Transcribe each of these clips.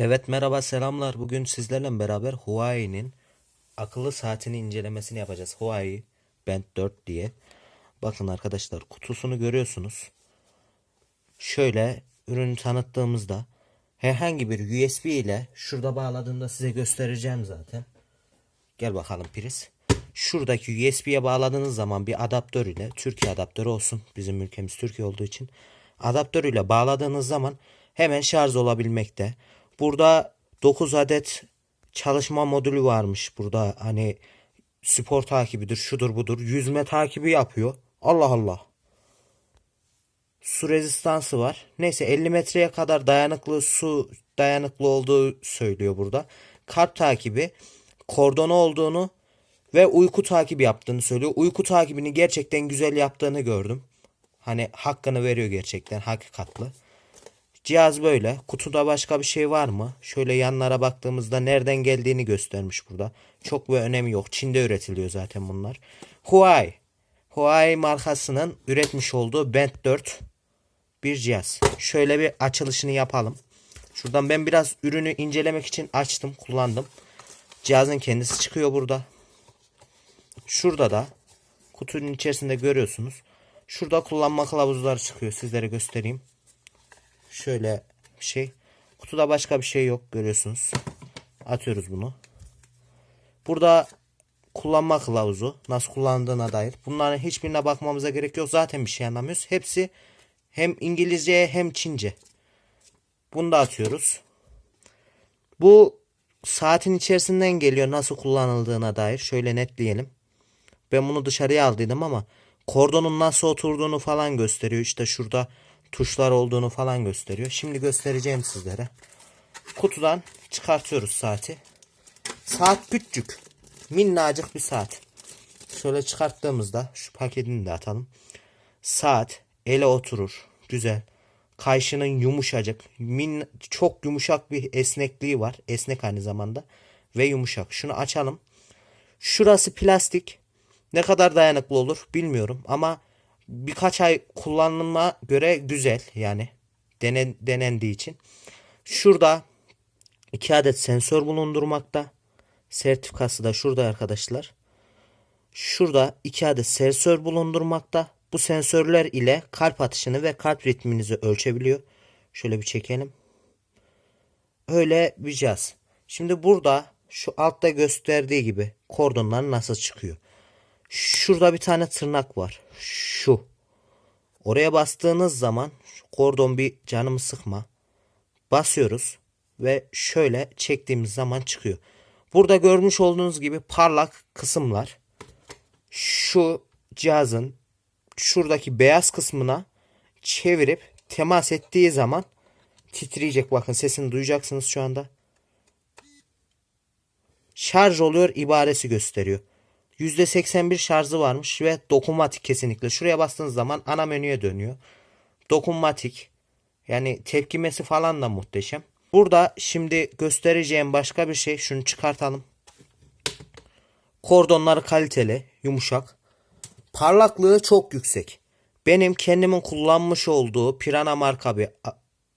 Evet merhaba selamlar. Bugün sizlerle beraber Huawei'nin akıllı saatini incelemesini yapacağız. Huawei Band 4 diye. Bakın arkadaşlar kutusunu görüyorsunuz. Şöyle ürünü tanıttığımızda herhangi bir USB ile şurada bağladığımda size göstereceğim zaten. Gel bakalım priz. Şuradaki USB'ye bağladığınız zaman bir adaptör ile Türkiye adaptörü olsun. Bizim ülkemiz Türkiye olduğu için. Adaptör ile bağladığınız zaman hemen şarj olabilmekte. Burada 9 adet çalışma modülü varmış. Burada hani spor takibidir, şudur budur. Yüzme takibi yapıyor. Allah Allah. Su rezistansı var. Neyse 50 metreye kadar dayanıklı su dayanıklı olduğu söylüyor burada. Kalp takibi, kordonu olduğunu ve uyku takibi yaptığını söylüyor. Uyku takibini gerçekten güzel yaptığını gördüm. Hani hakkını veriyor gerçekten hakikatlı. Cihaz böyle. Kutuda başka bir şey var mı? Şöyle yanlara baktığımızda nereden geldiğini göstermiş burada. Çok bir önemi yok. Çin'de üretiliyor zaten bunlar. Huawei. Huawei markasının üretmiş olduğu Band 4 bir cihaz. Şöyle bir açılışını yapalım. Şuradan ben biraz ürünü incelemek için açtım, kullandım. Cihazın kendisi çıkıyor burada. Şurada da kutunun içerisinde görüyorsunuz. Şurada kullanma kılavuzları çıkıyor. Sizlere göstereyim. Şöyle bir şey. Kutuda başka bir şey yok görüyorsunuz. Atıyoruz bunu. Burada kullanma kılavuzu nasıl kullandığına dair. Bunların hiçbirine bakmamıza gerek yok. Zaten bir şey anlamıyoruz. Hepsi hem İngilizce hem Çince. Bunu da atıyoruz. Bu saatin içerisinden geliyor nasıl kullanıldığına dair. Şöyle netleyelim. Ben bunu dışarıya aldıydım ama kordonun nasıl oturduğunu falan gösteriyor. İşte şurada tuşlar olduğunu falan gösteriyor. Şimdi göstereceğim sizlere. Kutudan çıkartıyoruz saati. Saat küçük. Minnacık bir saat. Şöyle çıkarttığımızda şu paketini de atalım. Saat ele oturur. Güzel. Kayışının yumuşacık. Min, çok yumuşak bir esnekliği var. Esnek aynı zamanda. Ve yumuşak. Şunu açalım. Şurası plastik. Ne kadar dayanıklı olur bilmiyorum ama birkaç ay kullanıma göre güzel yani denen, denendiği için. Şurada iki adet sensör bulundurmakta. Sertifikası da şurada arkadaşlar. Şurada iki adet sensör bulundurmakta. Bu sensörler ile kalp atışını ve kalp ritminizi ölçebiliyor. Şöyle bir çekelim. Öyle bir cihaz. Şimdi burada şu altta gösterdiği gibi kordonlar nasıl çıkıyor. Şurada bir tane tırnak var. Şu. Oraya bastığınız zaman kordon bir canımı sıkma. Basıyoruz ve şöyle çektiğimiz zaman çıkıyor. Burada görmüş olduğunuz gibi parlak kısımlar şu cihazın şuradaki beyaz kısmına çevirip temas ettiği zaman titreyecek. Bakın sesini duyacaksınız şu anda. Şarj oluyor ibaresi gösteriyor. %81 şarjı varmış ve dokunmatik kesinlikle. Şuraya bastığınız zaman ana menüye dönüyor. Dokunmatik. Yani tepkimesi falan da muhteşem. Burada şimdi göstereceğim başka bir şey. Şunu çıkartalım. Kordonları kaliteli, yumuşak. Parlaklığı çok yüksek. Benim kendimin kullanmış olduğu Pirana marka bir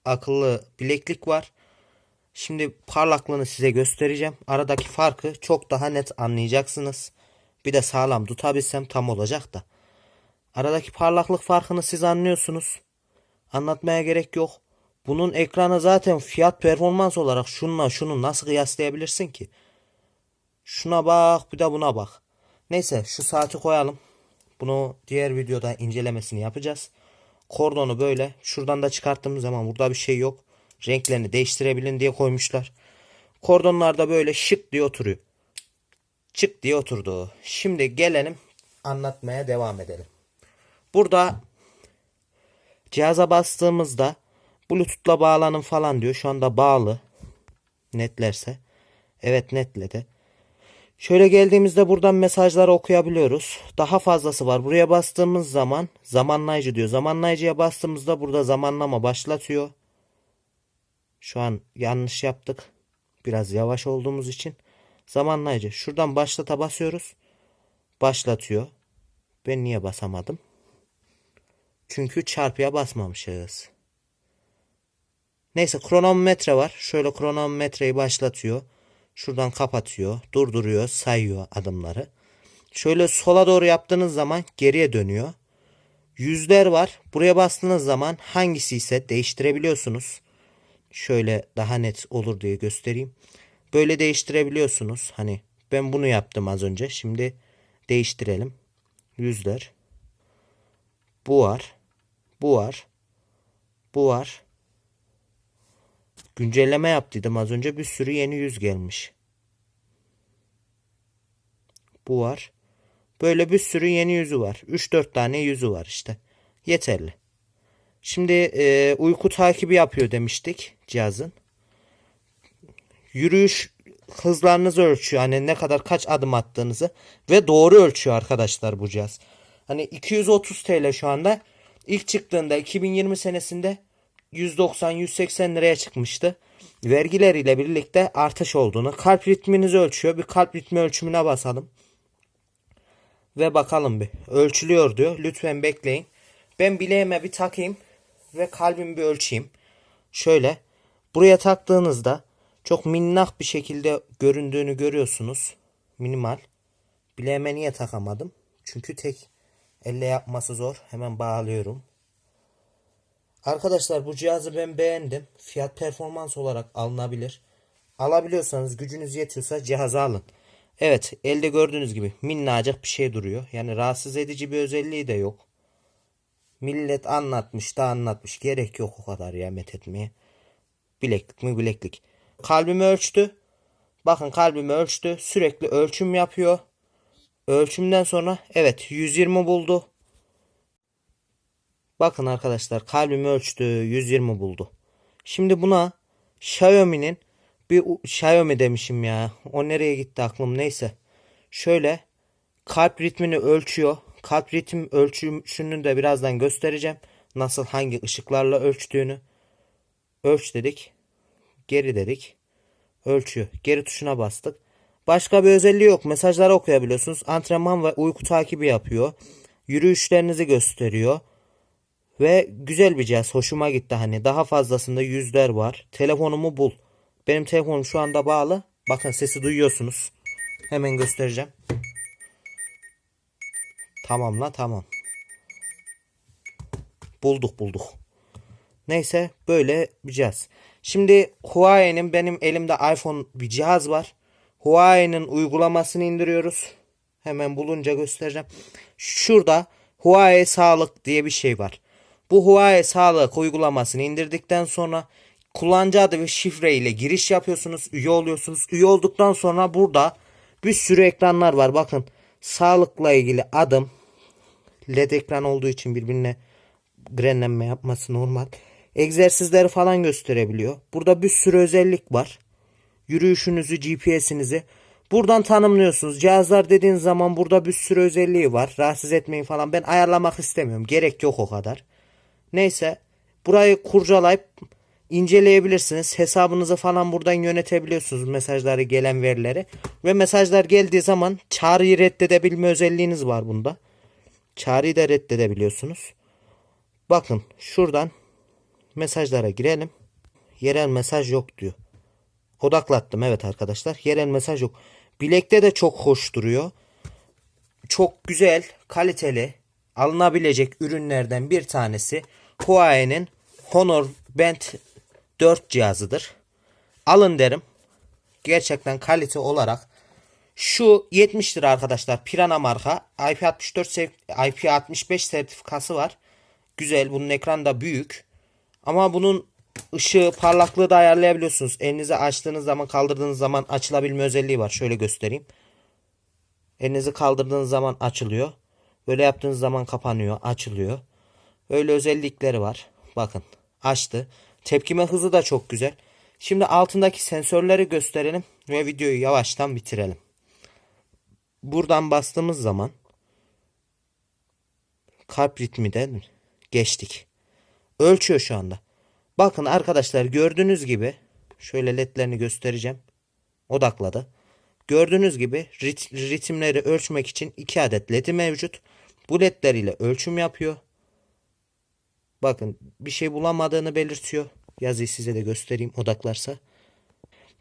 akıllı bileklik var. Şimdi parlaklığını size göstereceğim. Aradaki farkı çok daha net anlayacaksınız. Bir de sağlam tutabilsem tam olacak da. Aradaki parlaklık farkını siz anlıyorsunuz. Anlatmaya gerek yok. Bunun ekranı zaten fiyat performans olarak şununla şunu nasıl kıyaslayabilirsin ki? Şuna bak bir de buna bak. Neyse şu saati koyalım. Bunu diğer videoda incelemesini yapacağız. Kordonu böyle. Şuradan da çıkarttığımız zaman burada bir şey yok. Renklerini değiştirebilin diye koymuşlar. Kordonlar da böyle şık diye oturuyor. Çık diye oturdu. Şimdi gelelim anlatmaya devam edelim. Burada cihaza bastığımızda Bluetooth'la bağlanın falan diyor. Şu anda bağlı. Netlerse. Evet netledi. Şöyle geldiğimizde buradan mesajları okuyabiliyoruz. Daha fazlası var. Buraya bastığımız zaman zamanlayıcı diyor. Zamanlayıcıya bastığımızda burada zamanlama başlatıyor. Şu an yanlış yaptık. Biraz yavaş olduğumuz için. Zamanlayıcı. Şuradan başlata basıyoruz. Başlatıyor. Ben niye basamadım? Çünkü çarpıya basmamışız. Neyse kronometre var. Şöyle kronometreyi başlatıyor. Şuradan kapatıyor. Durduruyor. Sayıyor adımları. Şöyle sola doğru yaptığınız zaman geriye dönüyor. Yüzler var. Buraya bastığınız zaman hangisi ise değiştirebiliyorsunuz. Şöyle daha net olur diye göstereyim. Böyle değiştirebiliyorsunuz. Hani ben bunu yaptım az önce. Şimdi değiştirelim. Yüzler. Bu var. Bu var. Bu var. Güncelleme yaptıydım az önce. Bir sürü yeni yüz gelmiş. Bu var. Böyle bir sürü yeni yüzü var. 3-4 tane yüzü var işte. Yeterli. Şimdi e, uyku takibi yapıyor demiştik cihazın. Yürüyüş hızlarınızı ölçüyor. Hani ne kadar kaç adım attığınızı ve doğru ölçüyor arkadaşlar bu cihaz. Hani 230 TL şu anda. İlk çıktığında 2020 senesinde 190-180 liraya çıkmıştı. Vergileriyle birlikte artış olduğunu, kalp ritminizi ölçüyor. Bir kalp ritmi ölçümüne basalım. Ve bakalım bir. Ölçülüyor diyor. Lütfen bekleyin. Ben bileğime bir takayım ve kalbimi bir ölçeyim. Şöyle buraya taktığınızda çok minnak bir şekilde göründüğünü görüyorsunuz. Minimal. Bileğime niye takamadım? Çünkü tek elle yapması zor. Hemen bağlıyorum. Arkadaşlar bu cihazı ben beğendim. Fiyat performans olarak alınabilir. Alabiliyorsanız gücünüz yetiyorsa cihazı alın. Evet elde gördüğünüz gibi minnacık bir şey duruyor. Yani rahatsız edici bir özelliği de yok. Millet anlatmış da anlatmış. Gerek yok o kadar ya etmeye. Bileklik mi bileklik. Kalbimi ölçtü. Bakın kalbimi ölçtü. Sürekli ölçüm yapıyor. Ölçümden sonra evet 120 buldu. Bakın arkadaşlar kalbimi ölçtü 120 buldu. Şimdi buna Xiaomi'nin bir Xiaomi demişim ya. O nereye gitti aklım neyse. Şöyle kalp ritmini ölçüyor. Kalp ritim ölçümünü de birazdan göstereceğim. Nasıl hangi ışıklarla ölçtüğünü. Ölç dedik. Geri dedik. Ölçüyor. Geri tuşuna bastık. Başka bir özelliği yok. Mesajları okuyabiliyorsunuz. Antrenman ve uyku takibi yapıyor. Yürüyüşlerinizi gösteriyor. Ve güzel bir cihaz. Hoşuma gitti hani. Daha fazlasında yüzler var. Telefonumu bul. Benim telefonum şu anda bağlı. Bakın sesi duyuyorsunuz. Hemen göstereceğim. Tamamla tamam. Bulduk bulduk. Neyse böyle bir cihaz. Şimdi Huawei'nin benim elimde iPhone bir cihaz var. Huawei'nin uygulamasını indiriyoruz. Hemen bulunca göstereceğim. Şurada Huawei Sağlık diye bir şey var. Bu Huawei Sağlık uygulamasını indirdikten sonra kullanıcı adı ve şifre ile giriş yapıyorsunuz. Üye oluyorsunuz. Üye olduktan sonra burada bir sürü ekranlar var. Bakın sağlıkla ilgili adım led ekran olduğu için birbirine grenlenme yapması normal. Egzersizleri falan gösterebiliyor. Burada bir sürü özellik var. Yürüyüşünüzü, GPS'inizi buradan tanımlıyorsunuz. Cihazlar dediğiniz zaman burada bir sürü özelliği var. Rahatsız etmeyin falan. Ben ayarlamak istemiyorum. Gerek yok o kadar. Neyse. Burayı kurcalayıp inceleyebilirsiniz. Hesabınızı falan buradan yönetebiliyorsunuz mesajları gelen verileri. Ve mesajlar geldiği zaman çağrıyı reddedebilme özelliğiniz var bunda. Çağrıyı da reddedebiliyorsunuz. Bakın şuradan mesajlara girelim. Yerel mesaj yok diyor. Odaklattım evet arkadaşlar. Yerel mesaj yok. Bilekte de çok hoş duruyor. Çok güzel, kaliteli, alınabilecek ürünlerden bir tanesi Huawei'nin Honor Band 4 cihazıdır. Alın derim. Gerçekten kalite olarak şu 70 lira arkadaşlar. Pirana marka. IP64 IP65 sertifikası var. Güzel. Bunun ekranı da büyük. Ama bunun ışığı parlaklığı da ayarlayabiliyorsunuz. Elinizi açtığınız zaman kaldırdığınız zaman açılabilme özelliği var. Şöyle göstereyim. Elinizi kaldırdığınız zaman açılıyor. Böyle yaptığınız zaman kapanıyor, açılıyor. Öyle özellikleri var. Bakın açtı. Tepkime hızı da çok güzel. Şimdi altındaki sensörleri gösterelim ve videoyu yavaştan bitirelim. Buradan bastığımız zaman kalp ritmiden geçtik. Ölçüyor şu anda. Bakın arkadaşlar gördüğünüz gibi şöyle ledlerini göstereceğim. Odakladı. Gördüğünüz gibi rit ritimleri ölçmek için iki adet ledi mevcut. Bu ledler ile ölçüm yapıyor. Bakın bir şey bulamadığını belirtiyor. Yazıyı size de göstereyim odaklarsa.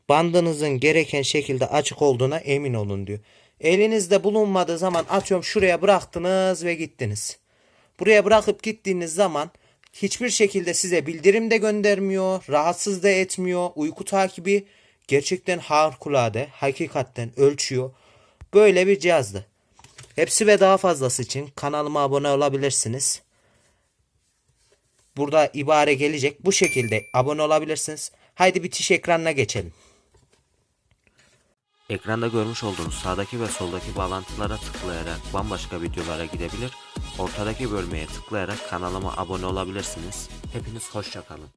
Bandınızın gereken şekilde açık olduğuna emin olun diyor. Elinizde bulunmadığı zaman atıyorum şuraya bıraktınız ve gittiniz. Buraya bırakıp gittiğiniz zaman hiçbir şekilde size bildirim de göndermiyor, rahatsız da etmiyor. Uyku takibi gerçekten harikulade, hakikaten ölçüyor. Böyle bir cihazdı. Hepsi ve daha fazlası için kanalıma abone olabilirsiniz. Burada ibare gelecek. Bu şekilde abone olabilirsiniz. Haydi bitiş ekranına geçelim. Ekranda görmüş olduğunuz sağdaki ve soldaki bağlantılara tıklayarak bambaşka videolara gidebilir, ortadaki bölmeye tıklayarak kanalıma abone olabilirsiniz. Hepiniz hoşçakalın.